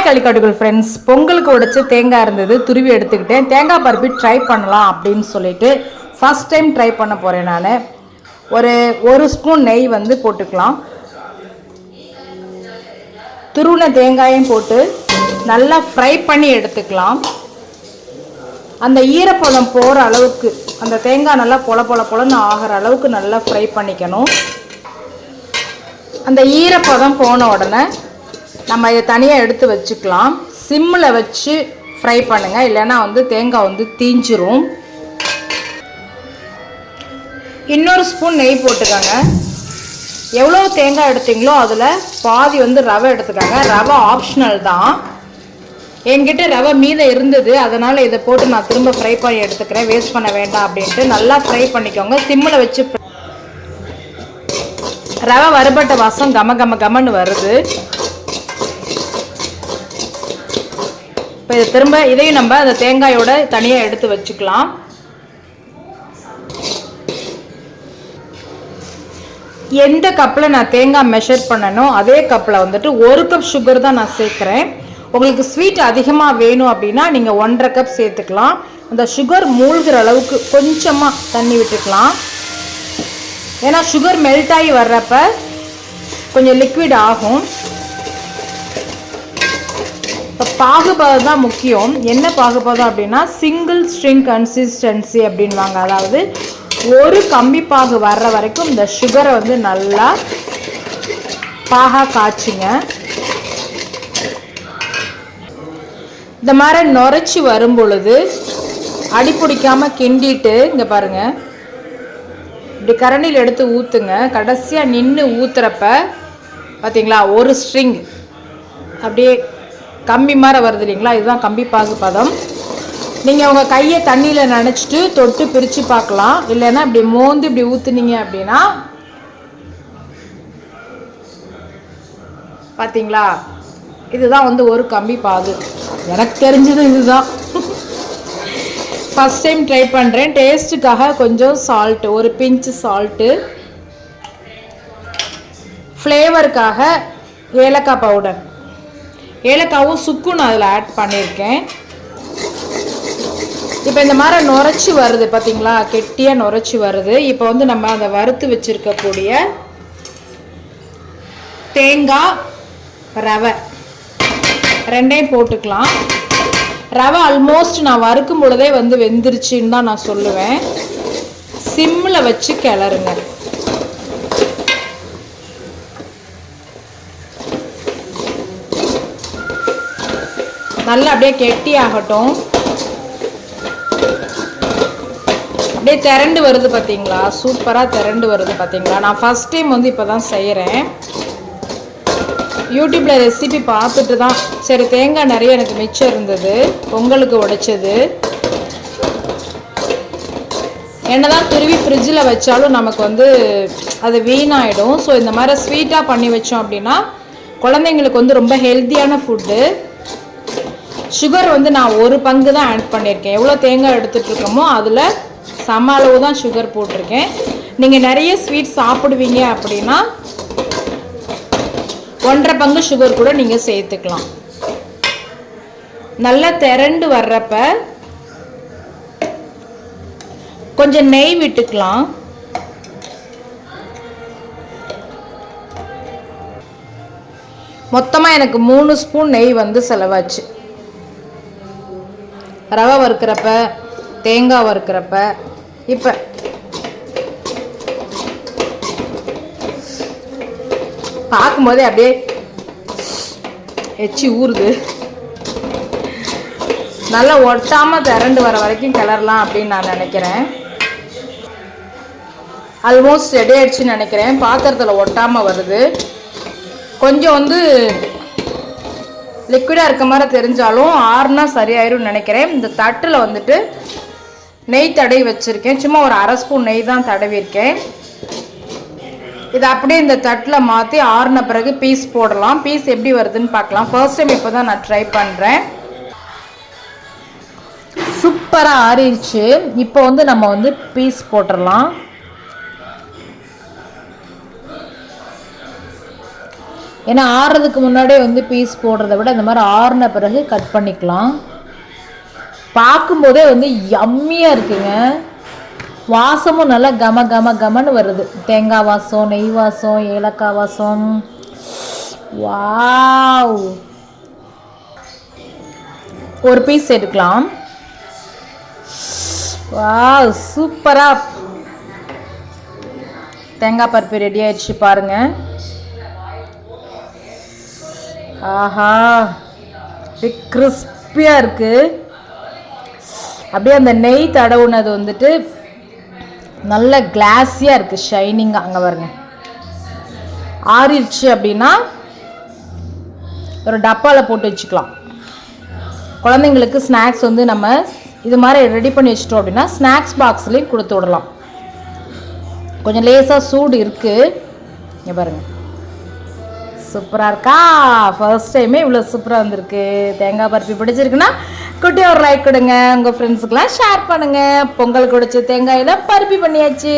Hi கலிக்காட்டுகள் friends பொங்கலுக்கு உடைச்ச தேங்காய் இருந்தது துருவி எடுத்துக்கிட்டேன். தேங்காய் பருப்பி ட்ரை பண்ணலாம் அப்படின்னு சொல்லிட்டு ஃபஸ்ட் டைம் ட்ரை பண்ண போகிறேன் நான். ஒரு ஒரு ஸ்பூன் நெய் வந்து போட்டுக்கலாம். துருவின தேங்காயும் போட்டு நல்லா ஃப்ரை பண்ணி எடுத்துக்கலாம். அந்த ஈரப்பதம் போகிற அளவுக்கு அந்த தேங்காய் நல்லா பொல பொல பொலன்னு ஆகிற அளவுக்கு நல்லா ஃப்ரை பண்ணிக்கணும். அந்த ஈரப்பதம் போன உடனே நம்ம இதை தனியாக எடுத்து வச்சுக்கலாம். சிம்மில் வச்சு ஃப்ரை பண்ணுங்கள் இல்லைன்னா வந்து தேங்காய் வந்து தீஞ்சிரும். இன்னொரு ஸ்பூன் நெய் போட்டுக்கோங்க. எவ்வளோ தேங்காய் எடுத்தீங்களோ அதில் பாதி வந்து ரவை எடுத்துக்கோங்க. ரவை ஆப்ஷனல் தான். என்கிட்ட ரவை மீதம் இருந்தது. அதனால் இதை போட்டு நான் திரும்ப ஃப்ரை பண்ணி எடுத்துக்கிறேன். வேஸ்ட் பண்ண வேண்டாம் அப்படின்ட்டு நல்லா ஃப்ரை பண்ணிக்கோங்க. சிம்மில் வச்சு ரவை வறுபட்ட வாசம் கம கம கமன்னு வருது. இப்போ இதை திரும்ப இதையும் நம்ம அந்த தேங்காயோட தனியாக எடுத்து வச்சுக்கலாம். எந்த கப்பில் நான் தேங்காய் மெஷர் பண்ணனோ அதே கப்பில் வந்துட்டு ஒரு கப் சுகர் தான் நான் சேர்க்குறேன். உங்களுக்கு ஸ்வீட் அதிகமாக வேணும் அப்படின்னா நீங்கள் ஒன்றரை கப் சேர்த்துக்கலாம். அந்த சுகர் மூழ்கிற அளவுக்கு கொஞ்சமாக தண்ணி விட்டுக்கலாம். ஏன்னா சுகர் மெல்ட் ஆகி வர்றப்ப கொஞ்சம் லிக்விட் ஆகும். இப்போ பாகுபாடு தான் முக்கியம். என்ன பாகுபாதம் அப்படின்னா சிங்கிள் ஸ்ட்ரிங் கன்சிஸ்டன்சி அப்படின்வாங்க அதாவது ஒரு கம்பி பாகு வர்ற வரைக்கும் இந்த சுகரை வந்து நல்லா பாகா காய்ச்சிங்க. இந்த மாதிரி நுரைச்சி வரும் பொழுது அடி பிடிக்காமல் கிண்டிட்டு இங்கே பாருங்க. இப்படி கரண்டியில் எடுத்து ஊற்றுங்க கடைசியாக நின்று ஊற்றுறப்ப பார்த்தீங்களா ஒரு ஸ்ட்ரிங் அப்படியே கம்பி மாதிரி வருது இல்லைங்களா? இதுதான் கம்பி பாகு பதம். நீங்கள் உங்கள் கையை தண்ணியில் நினச்சிட்டு தொட்டு பிரித்து பார்க்கலாம். இல்லைன்னா இப்படி மோந்து இப்படி ஊற்றுனீங்க அப்படின்னா பார்த்தீங்களா இதுதான் வந்து ஒரு கம்பி பாகு. எனக்கு தெரிஞ்சது இதுதான். ஃபஸ்ட் டைம் ட்ரை பண்ணுறேன் டேஸ்ட்டுக்காக கொஞ்சம் சால்ட்டு ஒரு பிஞ்சு சால்ட்டு ஃப்ளேவருக்காக ஏலக்காய் பவுடர் ஏலக்காவும் சுக்கும் நான் அதில் ஆட் பண்ணியிருக்கேன் இப்போ இந்த மாதிரி நுரைச்சி வருது பார்த்தீங்களா கெட்டியாக நுரைச்சி வருது. இப்போ வந்து நம்ம அந்த வறுத்து வச்சுருக்கக்கூடிய தேங்காய் ரவை. ரெண்டையும் போட்டுக்கலாம். ரவை ஆல்மோஸ்ட் நான் வறுக்கும் பொழுதே வந்து வெந்துருச்சுன்னு தான் நான் சொல்லுவேன். சிம்மில் வச்சு கிளறுங்க. நல்லா அப்படியே கெட்டி ஆகட்டும். அப்படியே திரண்டு வருது பார்த்தீங்களா சூப்பராக திரண்டு வருது பார்த்தீங்களா நான் ஃபஸ்ட் டைம் வந்து இப்போ தான் செய்கிறேன் யூடியூப்பில் ரெசிபி பார்த்துட்டு தான் சரி தேங்காய் நிறைய எனக்கு மிச்சம் இருந்தது. பொங்கலுக்கு உடைச்சது. என்னதான் துருவி ஃப்ரிட்ஜில் வச்சாலும் நமக்கு வந்து அது வீணாயிடும். ஸோ இந்த மாதிரி ஸ்வீட்டாக பண்ணி வச்சோம் அப்படின்னா குழந்தைங்களுக்கு வந்து ரொம்ப ஹெல்த்தியான ஃபுட்டு சுகர் வந்து நான் ஒரு பங்கு தான் ஆட் பண்ணியிருக்கேன். எவ்வளோ தேங்காய் எடுத்துகிட்ருக்கோமோ அதில் சம அளவு தான் சுகர் போட்டிருக்கேன். நீங்கள் நிறைய ஸ்வீட் சாப்பிடுவீங்க அப்படின்னா ஒன்றரை பங்கு சுகர் கூட நீங்கள் சேர்த்துக்கலாம். நல்லா திரண்டு வர்றப்ப கொஞ்சம் நெய் விட்டுக்கலாம். மொத்தமாக எனக்கு மூணு ஸ்பூன் நெய் வந்து செலவாச்சு. ரவை வறுக்கிறப்ப தேங்காய் வறுக்கிறப்ப இப்போ பார்க்கும்போதே அப்படியே எச்சி ஊறுது. நல்லா ஒட்டாமல் திரண்டு வர வரைக்கும் கிளறலாம் அப்படின்னு நான் நினைக்கிறேன். ஆல்மோஸ்ட் ரெடி ஆயிடுச்சுன்னு நினைக்கிறேன். பாத்திரத்தில் ஒட்டாமல் வருது. கொஞ்சம் வந்து லிக்விடாக இருக்க மாதிரி தெரிஞ்சாலும் ஆறுனா சரியாயிரும்னு நினைக்கிறேன். இந்த தட்டில் வந்துட்டு நெய் தடவி வச்சுருக்கேன். சும்மா ஒரு அரை ஸ்பூன் நெய் தான் தடவிருக்கேன் இதை அப்படியே இந்த தட்டில் மாற்றி ஆறுன பிறகு பீஸ் போடலாம். பீஸ் எப்படி வருதுன்னு பார்க்கலாம். ஃபர்ஸ்ட் டைம் இப்போ தான் நான் ட்ரை பண்ணுறேன் சூப்பராக ஆறிடுச்சு. இப்போ வந்து நம்ம வந்து பீஸ் போட்டுடலாம். ஏன்னா ஆறுறதுக்கு முன்னாடியே வந்து பீஸ் போடுறத விட இந்த மாதிரி ஆறுன பிறகு கட் பண்ணிக்கலாம். பார்க்கும்போதே வந்து யம்மியாக இருக்குங்க. வாசமும் நல்லா கம கம கமன்னு வருது. தேங்காய் வாசம் நெய் வாசம் ஏலக்காய் வாசம். வாவ்! ஒரு பீஸ் எடுக்கலாம். வாவ்! சூப்பராக தேங்காய் பருப்பு ரெடி ஆயிடுச்சு பாருங்கள் ஆஹா. கிறிஸ்பியாக இருக்குது அப்படியே அந்த நெய் தடவுனது வந்துட்டு நல்ல கிளாஸியாக இருக்குது ஷைனிங்காக அங்கே பாருங்க. ஆறிடுச்சு அப்படின்னா ஒரு டப்பாவில் போட்டு வச்சுக்கலாம். குழந்தைங்களுக்கு ஸ்நாக்ஸ் வந்து நம்ம இது மாதிரி ரெடி பண்ணி வச்சிட்டோம் அப்படின்னா ஸ்நாக்ஸ் பாக்ஸ்லேயும் கொடுத்து விடலாம். கொஞ்சம் லேசாக சூடு இருக்குது இங்கே பாருங்கள் சூப்பராக இருக்கா? ஃபர்ஸ்ட் டைமே இவ்வளோ சூப்பராக வந்திருக்கு. தேங்காய் பருப்பி பிடிச்சிருக்குன்னா குட்டி ஒரு லைக் கொடுங்க. உங்கள் ஃப்ரெண்ட்ஸுக்கெலாம் ஷேர் பண்ணுங்கள் பொங்கல் குடிச்சு தேங்காயில் பருப்பி பண்ணியாச்சு.